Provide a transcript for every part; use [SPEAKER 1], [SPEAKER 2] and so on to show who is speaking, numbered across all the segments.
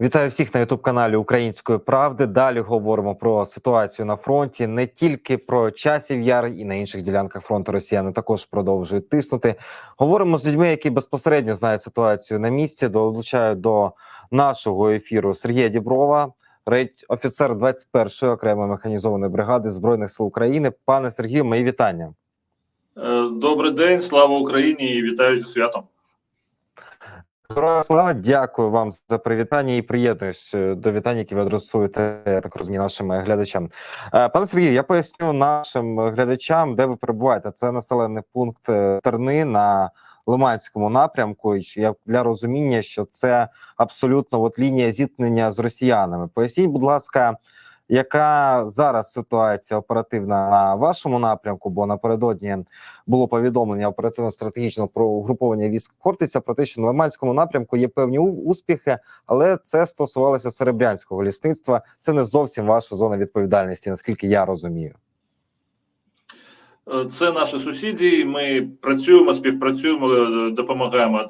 [SPEAKER 1] Вітаю всіх на Ютуб каналі Української правди. Далі говоримо про ситуацію на фронті, не тільки про часів яр і на інших ділянках фронту Росіяни також продовжують тиснути. Говоримо з людьми, які безпосередньо знають ситуацію на місці. Долучаю до нашого ефіру Сергія Діброва, офіцер 21-ї окремої механізованої бригади збройних сил України. Пане Сергію, мої вітання.
[SPEAKER 2] Е, Добрий день, слава Україні і вітаю зі святом.
[SPEAKER 1] Слава, дякую вам за привітання і приєднуюсь е, до вітань, які ви адресуєте, я так розумію, нашим е, глядачам. Е, Пане Сергію, я поясню нашим глядачам, де ви перебуваєте. Це населений пункт Терни на Лиманському напрямку. І для розуміння, що це абсолютно от лінія зіткнення з росіянами. Поясніть, будь ласка, яка зараз ситуація оперативна на вашому напрямку? Бо напередодні було повідомлення оперативно-стратегічного про угруповання військ Хортиця про те, що на Лиманському напрямку є певні успіхи, але це стосувалося серебрянського лісництва. Це не зовсім ваша зона відповідальності, наскільки я розумію.
[SPEAKER 2] Е, Це наші сусіди. Ми працюємо, співпрацюємо, е, допомагаємо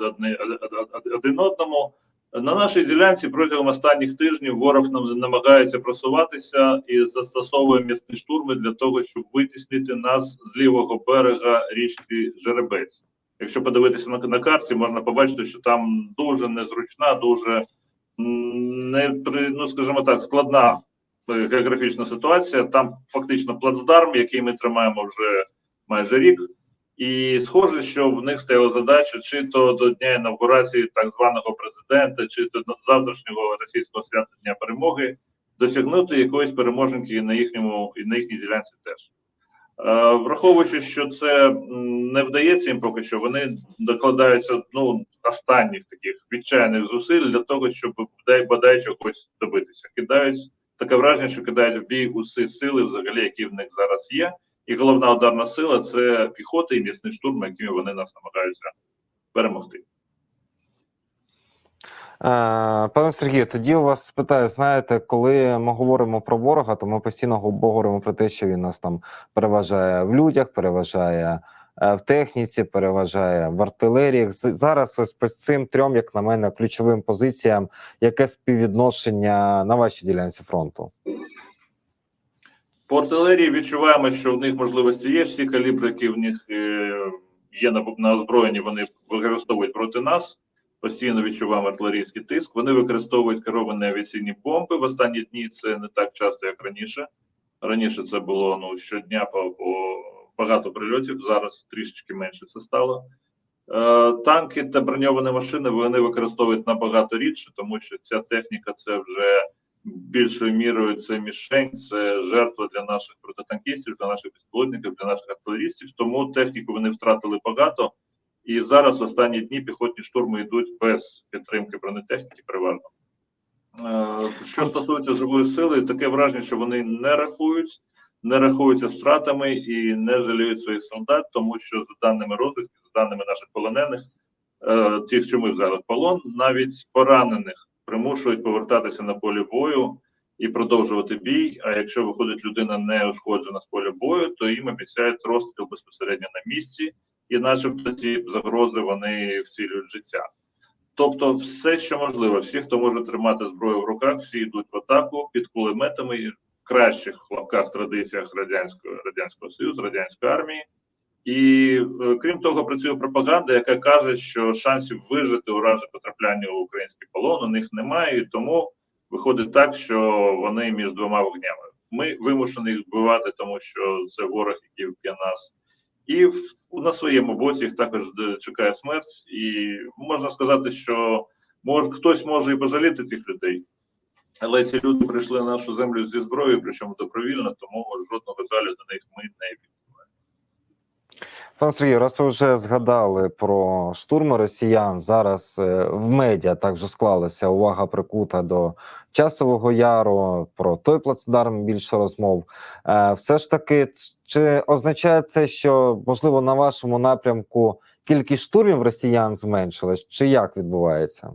[SPEAKER 2] один одному. На нашій ділянці протягом останніх тижнів ворог нам намагається просуватися і застосовує місні штурми для того, щоб витіснити нас з лівого берега річки Жеребець. Якщо подивитися на, на карті, можна побачити, що там дуже незручна, дуже не ну скажімо так, складна е, географічна ситуація. Там фактично плацдарм, який ми тримаємо вже майже рік. І схоже, що в них стояла задача чи то до дня інавгурації так званого президента, чи то до завтрашнього російського свята Дня перемоги досягнути якоїсь переможенки на їхньому і на їхній ділянці теж. Е, враховуючи, що це не вдається їм поки що, вони докладаються ну, останніх таких відчайних зусиль для того, щоб бодай, бодай чогось добитися. Кидають таке враження, що кидають в бій усі сили, взагалі, які в них зараз є. І головна ударна сила це піхота і м'ясний штурм, якими вони нас намагаються перемогти.
[SPEAKER 1] Е, Пане Сергію, тоді у вас питаю: знаєте, коли ми говоримо про ворога, то ми постійно говоримо про те, що він нас там переважає в людях, переважає е, в техніці, переважає в артилерії. Зараз ось по цим трьом, як на мене, ключовим позиціям, яке співвідношення на вашій ділянці фронту?
[SPEAKER 2] По артилерії відчуваємо, що в них можливості є. Всі калібри, які в них е, є на, озброєнні, вони використовують проти нас. Постійно відчуваємо артилерійський тиск. Вони використовують керовані авіаційні бомби. В останні дні це не так часто, як раніше. Раніше це було ну щодня по, по багато прильотів. Зараз трішечки менше це стало. Е, танки та броньовані машини вони використовують набагато рідше, тому що ця техніка це вже більшою мірою це мішень, це жертва для наших протитанкістів, для наших безпілотників, для наших артилерістів. Тому техніку вони втратили багато. І зараз в останні дні піхотні штурми йдуть без підтримки бронетехніки, переважно. Е, Що стосується живої сили, таке враження, що вони не рахують, не рахуються втратами і не жаліють своїх солдат, тому що за даними розвідки, за даними наших полонених, е, тих, що ми взяли в полон, навіть поранених примушують повертатися на полі бою і продовжувати бій. А якщо виходить людина не ушкоджена з поля бою, то їм обіцяють розстріл безпосередньо на місці, і начебто ці загрози вони вцілюють життя. Тобто, все, що можливо, всі, хто може тримати зброю в руках, всі йдуть в атаку під кулеметами в кращих лапках традиціях радянського радянського союзу, радянської армії. І е, крім того, працює пропаганда, яка каже, що шансів вижити у разі потрапляння у український полон у них немає, і тому виходить так, що вони між двома вогнями. Ми вимушені їх вбивати, тому що це ворог, який вб'є нас. І в, на своєму боці їх також е, чекає смерть. І можна сказати, що мож, хтось може і пожаліти цих людей, але ці люди прийшли на нашу землю зі зброєю, причому добровільно, тому жодного жалю до них ми не відчуваємо.
[SPEAKER 1] Пане Сергій, раз ви вже згадали про штурми росіян, зараз е, в медіа також склалася увага прикута до часового яру, про той плацдарм більше розмов. Е, Все ж таки, чи означає це, що можливо на вашому напрямку кількість штурмів росіян зменшилась, чи як відбувається?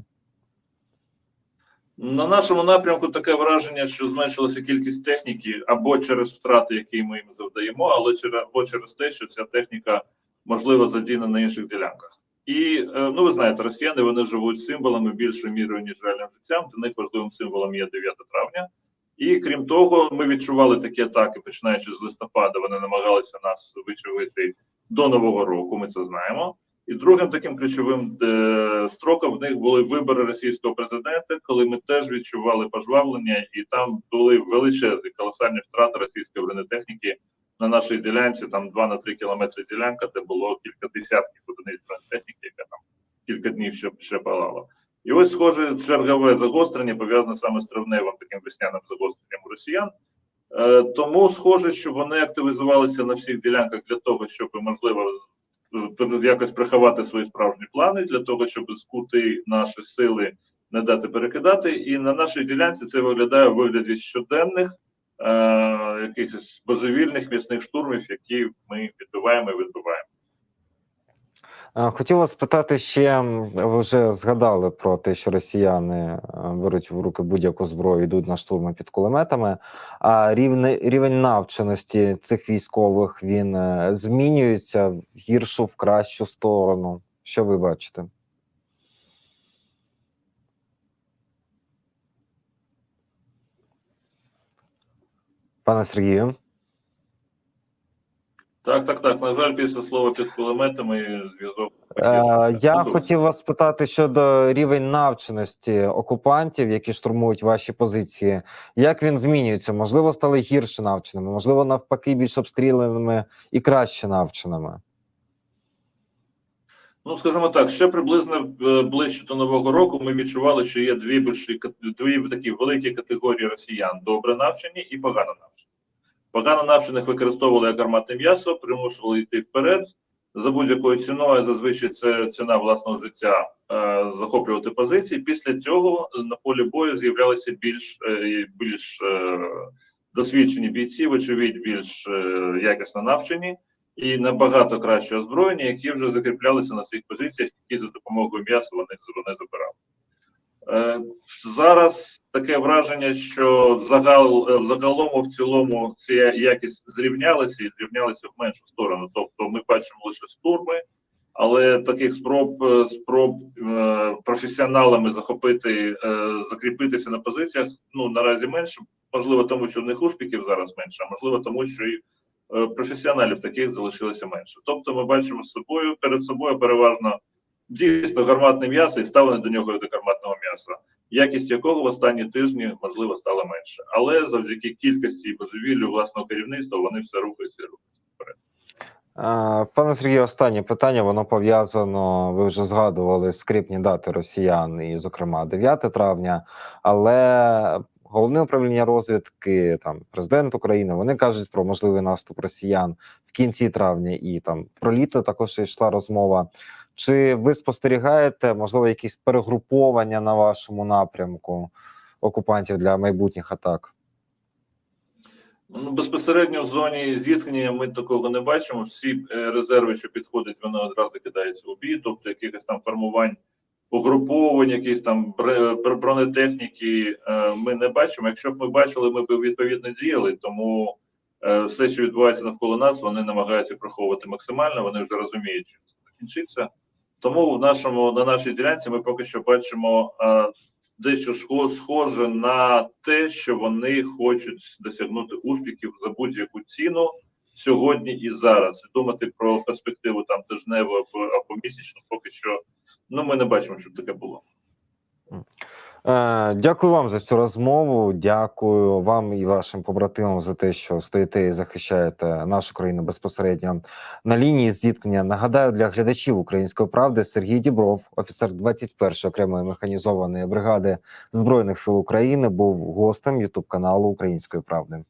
[SPEAKER 2] На нашому напрямку таке враження, що зменшилася кількість техніки або через втрати, які ми їм завдаємо, але через або через те, що ця техніка можливо задіяна на інших ділянках. І е, ну, ви знаєте, росіяни вони живуть символами більшою мірою, ніж реальним життям. Для них важливим символом є 9 травня. І крім того, ми відчували такі атаки, починаючи з листопада, вони намагалися нас вичавити до Нового року. Ми це знаємо. І другим таким ключовим е, строком в них були вибори російського президента, коли ми теж відчували пожвавлення, і там були величезні колосальні втрати російської бронетехніки на нашій ділянці. Там 2 на 3 кілометри ділянка, де було кілька десятків одиниць бронетехніки, яка там кілька днів ще, ще палала. І ось, схоже, чергове загострення пов'язане саме з травневим таким весняним загостренням росіян. Е, тому схоже, що вони активізувалися на всіх ділянках для того, щоб можливо якось приховати свої справжні плани, для того, щоб скути наші сили, не дати перекидати. І на нашій ділянці це виглядає в вигляді щоденних е, якихось божевільних м'ясних штурмів, які ми відбиваємо і відбиваємо.
[SPEAKER 1] Е, Хотів вас спитати ще, ви вже згадали про те, що росіяни е, беруть в руки будь-яку зброю, йдуть на штурми під кулеметами. А рівень, рівень навченості цих військових він е, змінюється в гіршу, в кращу сторону. Що ви бачите? Пане Сергію?
[SPEAKER 2] Так, так, так. На жаль, після слова під кулеметами зв'язок.
[SPEAKER 1] Е, я хотів вас спитати щодо рівень навченості окупантів, які штурмують ваші позиції. Як він змінюється? Можливо, стали гірше навченими, можливо, навпаки, більш обстріляними і краще навченими.
[SPEAKER 2] Ну, скажімо так, ще приблизно е, ближче до нового року ми відчували, що є дві більші дві такі великі категорії росіян: добре навчені і погано навчені. Погано навчених використовували як гарматне м'ясо, примушували йти вперед за будь-якою ціною. Зазвичай це ціна власного життя е, захоплювати позиції. Після цього на полі бою з'являлися більш е, більш е, досвідчені бійці, вочевидь, більш якісно навчені і набагато краще озброєні, які вже закріплялися на своїх позиціях, які за допомогою м'яса вони, вони забирали. Зараз таке враження, що загал, е, загалом в цілому ця якість зрівнялася і зрівнялася в меншу сторону. Тобто ми бачимо лише штурми, але таких спроб е, спроб е, професіоналами захопити, закріпитися на позиціях ну наразі менше. Можливо, тому що в них успіхів зараз менше, а можливо, тому що і професіоналів таких залишилося менше. Тобто, ми бачимо з собою перед собою переважно дійсно гарматне м'ясо і ставлення до нього до гарматного м'яса, якість якого в останні тижні можливо стала менше. Але завдяки кількості і божевіллю власного керівництва вони все рухаються і рухаються вперед.
[SPEAKER 1] Пане Сергію, останнє питання. Воно пов'язано. Ви вже згадували скрипні дати росіян, і, зокрема, 9 травня. Але головне управління розвідки, там президент України, вони кажуть про можливий наступ росіян в кінці травня, і там про літо також йшла розмова. Чи ви спостерігаєте можливо якісь перегруповання на вашому напрямку окупантів для майбутніх атак?
[SPEAKER 2] Ну, безпосередньо в зоні зіткнення ми такого не бачимо. Всі е, резерви, що підходять, вони одразу кидаються у бій, тобто якихось там формувань, угруповань, якісь там бронетехніки е, ми не бачимо. Якщо б ми бачили, ми б відповідно діяли. Тому е, все, що відбувається навколо нас, вони намагаються приховувати максимально. Вони вже розуміють, що це закінчиться. Тому в нашому на нашій ділянці ми поки що бачимо а, дещо схоже на те, що вони хочуть досягнути успіхів за будь-яку ціну сьогодні і зараз. Думати про перспективу там тижневу або, або місячну, поки що ну ми не бачимо, щоб таке було.
[SPEAKER 1] Е, Дякую вам за цю розмову. Дякую вам і вашим побратимам за те, що стоїте і захищаєте нашу країну безпосередньо на лінії зіткнення. Нагадаю для глядачів української правди Сергій Дібров, офіцер 21-ї окремої механізованої бригади збройних сил України, був гостем Ютуб каналу Української правди.